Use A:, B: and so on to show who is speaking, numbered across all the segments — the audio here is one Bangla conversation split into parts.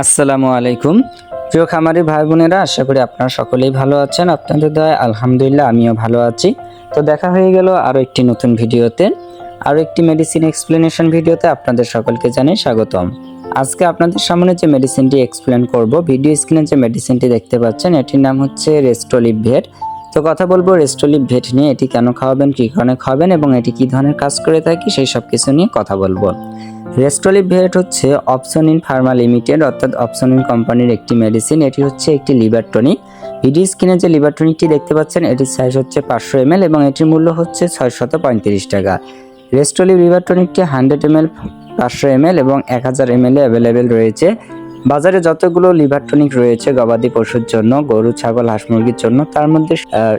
A: আসসালামু আলাইকুম। প্রিয় খামারি ভাই বোনেরা, আশা করি আপনারা সকলেই ভালো আছেন। আপনাদের দয়া আলহামদুলিল্লাহ আমিও ভালো আছি। তো দেখা হয়ে গেল আরও একটি নতুন ভিডিওতে। আরও একটি মেডিসিন এক্সপ্লেনেশন ভিডিওতে আপনাদের সকলকে জানাই স্বাগতম। আজকে আপনাদের সামনে যে মেডিসিনটি এক্সপ্লেন করব ভিডিও স্ক্রিনে যে মেডিসিনটি দেখতে পাচ্ছেন, এটির নাম হচ্ছে রেস্টোলিভ ভেট তো কথা বলব রেস্টোলিভ ভেট নিয়ে এটি কেন খাওয়াবেন, কী কারণে খাওয়াবেন এবং এটি কী ধরনের কাজ করে থাকে, সেই সব কিছু নিয়ে কথা বলব। রেস্টোলিভ ভেট হচ্ছে অপশন ইন ফার্মা লিমিটেড অর্থাৎ অপশন ইন কোম্পানির একটি মেডিসিন এটি হচ্ছে একটি লিভার টনিক ভিডিও স্ক্রিনে যে লিভার টনিকটি দেখতে পাচ্ছেন, এটির সাইজ হচ্ছে পাঁচশো এম এবং এটির মূল্য হচ্ছে ছয়শত পঁয়ত্রিশ টাকা। রেস্টোলিভ লিভার টনিকটি হান্ড্রেড এম এল পাঁচশো এম এবং এক হাজার এম এল অ্যাভেলেবেল রয়েছে। বাজারে যতগুলো লিভার টনিক রয়েছে, গবাদি পশুর জন্য, গরু, ছাগল, হাঁস মুরগির জন্য, তার মধ্যে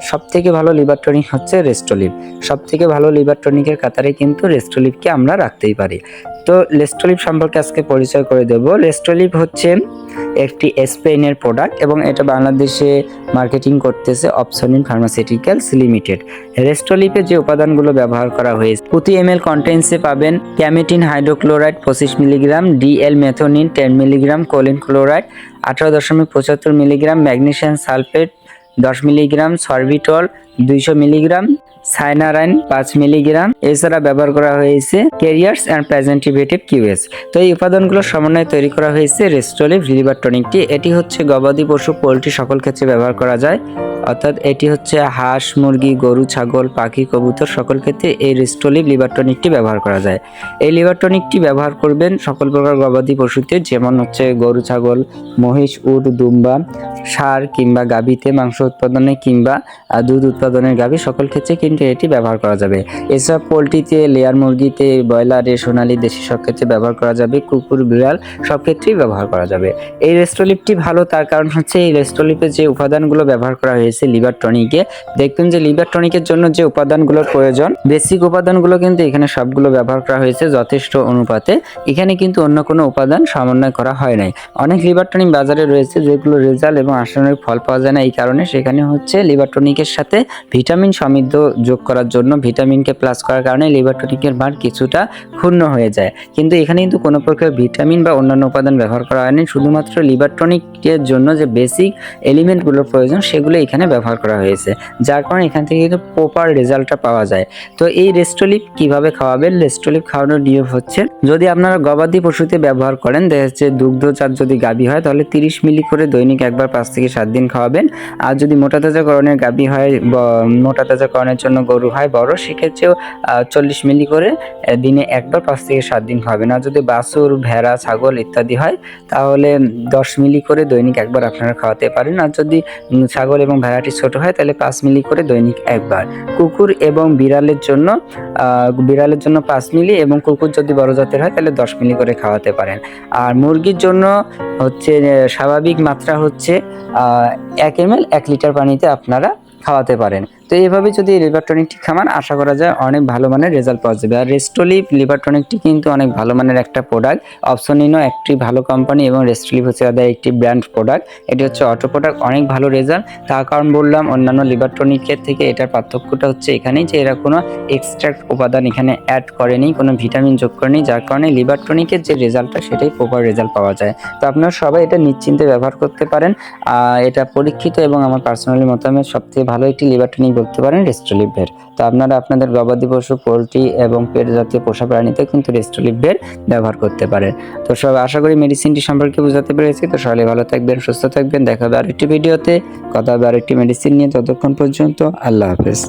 A: সব থেকে ভালো লিভার টনিক হচ্ছে রেস্টোলিভ সব থেকে ভালো লিভার টনিকের কাতারে কিন্তু রেস্টোলিভকে আমরা রাখতেই পারি। তো লেস্টোলিভ সম্পর্কে আজকে পরিচয় করে দেব। লেস্টোলিভ হচ্ছে একটি স্পেনের প্রোডাক্ট এবং এটা বাংলাদেশে মার্কেটিং করতেছে অপসনিন ফার্মাসিউটিক্যালস লিমিটেড। রেস্টোলিভে যে উপাদানগুলো ব্যবহার করা হয়েছে, প্রতি এম এল কন্টেন্সে পাবেন ক্যামেটিন হাইড্রোক্লোরাইড পঁচিশ milligram, DL methionine ten milligram choline chloride, আঠারো দশমিক পঁচাত্তর মিলিগ্রাম ম্যাগনেশিয়াম সালফেট, দশ মিলিগ্রাম সরবিটল, দুইশো মিলিগ্রাম সাইনারাইন, পাঁচ মিলিগ্রাম। এছাড়া ব্যবহার করা হয়েছে ক্যারিয়ার্স অ্যান্ড প্রেজেন্টিভেটিভ কিউএস। তো এই উপাদানগুলোর সমন্বয়ে তৈরি করা হয়েছে রেস্টোলিভ লিভার টনিকটি। এটি হচ্ছে গবাদি পশু পোলট্রি সকল ক্ষেত্রে ব্যবহার করা যায়। অর্থাৎ এটি হচ্ছে হাঁস, মুরগি, গরু, ছাগল, পাখি, কবুতর সকল ক্ষেত্রে এই রেস্টোলিভ লিভার টনিকটি ব্যবহার করা যায়। এই লিভার টনিকটি ব্যবহার করবেন সকল প্রকার গবাদি পশুতে, যেমন হচ্ছে গরু, ছাগল, মহিষ, উট, দুম্বা, সার কিংবা গাভীতে মাংস উৎপাদনে কিংবা দুধ উৎপাদনের গাভী সকল ক্ষেত্রে কিন্তু এটি ব্যবহার করা যাবে। এসব পোলট্রিতে, লেয়ার মুরগিতে, ব্রয়লারে, সোনালী দেশি সব ক্ষেত্রে ব্যবহার করা যাবে, কুকুর, বিড়াল সব ক্ষেত্রেই ব্যবহার করা যাবে। এই রেস্টোলিপটি ভালো, তার কারণ হচ্ছে এই রেস্টোলিপে যে উপাদানগুলো ব্যবহার করা হয়েছে লিভার টনিকে দেখবেন যে লিভার টনিকের জন্য যে উপাদানগুলোর প্রয়োজন বেসিক উপাদানগুলো কিন্তু এখানে সবগুলো ব্যবহার করা হয়েছে যথেষ্ট অনুপাতে। এখানে কিন্তু অন্য কোনো উপাদান সমন্বয় করা হয় নাই। অনেক লিভার টনিক বাজারে রয়েছে যেগুলো রেজাল্ট এবং আশানুরূপ ফল পাওয়া যায় না, এই কারণে সেখানে হচ্ছে লিভার টনিকের সাথে ভিটামিন সমৃদ্ধ যোগ করার জন্য ভিটামিনকে প্লাস করার কারণে লিভার টনিকের মান কিছুটা ক্ষুণ্ণ হয়ে যায়। কিন্তু এখানে কিন্তু কোনো প্রকার ভিটামিন বা অন্যান্য উপাদান ব্যবহার করা হয়নি। শুধুমাত্র লিভার টনিকের জন্য যে বেসিক এলিমেন্টগুলোর প্রয়োজন, সেগুলো এখানে ব্যবহার করা হয়েছে, যার কারণে এখান থেকে কিন্তু প্রপার রেজাল্টটা পাওয়া যায়। তো এই রেস্টোলিপ কীভাবে খাওয়াবেন? রেস্টোলিপ খাওয়ানোর নিয়ম হচ্ছে, যদি আপনারা গবাদি পশুতে ব্যবহার করেন, দেখা যাচ্ছে দুগ্ধজাত যদি গাভী হয়, তাহলে তিরিশ মিলি করে দৈনিক একবার পাঁচ থেকে সাত দিন খাওয়াবেন। আর যদি মোটা তাজাকরণের গাভী হয় মোটা তাজাকরণের জন্য গরু হয়, বড়, সেক্ষেত্রেও চল্লিশ মিলি করে দিনে একবার পাঁচ থেকে সাত দিন খাওয়াবেন। আর যদি বাছুর, ভেড়া, ছাগল ইত্যাদি হয়, তাহলে দশ মিলি করে দৈনিক একবার আপনারা খাওয়াতে পারেন। আর যদি ছাগল এবং ভেড়াটি ছোট হয়, তাহলে পাঁচ মিলি করে দৈনিক একবার। কুকুর এবং বিড়ালের জন্য বিড়ালের জন্য পাঁচ মিলি এবং কুকুর যদি বড় জাতের হয়, তাহলে দশ মিলি করে খাওয়াতে পারেন। আর মুরগির জন্য হচ্ছে স্বাভাবিক মাত্রা হচ্ছে এক এম এক লিটার পানিতে আপনারা খাওয়াতে পারেন। তো এইভাবে যদি লিভার টনিকটি খামান, আশা করা যায় অনেক ভালো মানের রেজাল্ট পাওয়া যাবে। আর রেস্টোলিভ লিভার টনিকটি কিন্তু অনেক ভালো মানের একটা প্রোডাক্ট অপশনিনো একটি ভালো কোম্পানি এবং রেস্টোলিভ হচ্ছে তাদের একটি ব্র্যান্ড প্রোডাক্ট এটি হচ্ছে অটো প্রোডাক্ট অনেক ভালো রেজাল্ট তার কারণ বললাম, অন্যান্য লিভার টনিকের থেকে এটার পার্থক্যটা হচ্ছে এখানেই যে এরা কোনো এক্সট্রাক্ট উপাদান এখানে অ্যাড করেনি, কোনো ভিটামিন যোগ করেনি, যার কারণে লিভার টনিকের যে রেজাল্টটা সেটাই প্রপার রেজাল্ট পাওয়া যায়। তো আপনারা সবাই এটা নিশ্চিন্তে ব্যবহার করতে পারেন। এটা পরীক্ষিত এবং আমার পার্সোনালি মতামত সবথেকে ভালো একটি লিভার বলতে পারেন রেস্টোলিভের তো আপনারা আপনাদের গবাদি পশু, পোলট্রি এবং পেট জাতীয় পোষা প্রাণীতে কিন্তু রেস্টোলিভের ব্যবহার করতে পারেন। তো সব আশা করি মেডিসিনটি সম্পর্কে বুঝাতে পেরেছি। তো সবাই ভালো থাকবেন, সুস্থ থাকবেন। দেখা হবে আরেকটি ভিডিওতে কথা হবে আরেকটি মেডিসিন নিয়ে ততক্ষণ পর্যন্ত। আল্লাহ হাফেজ।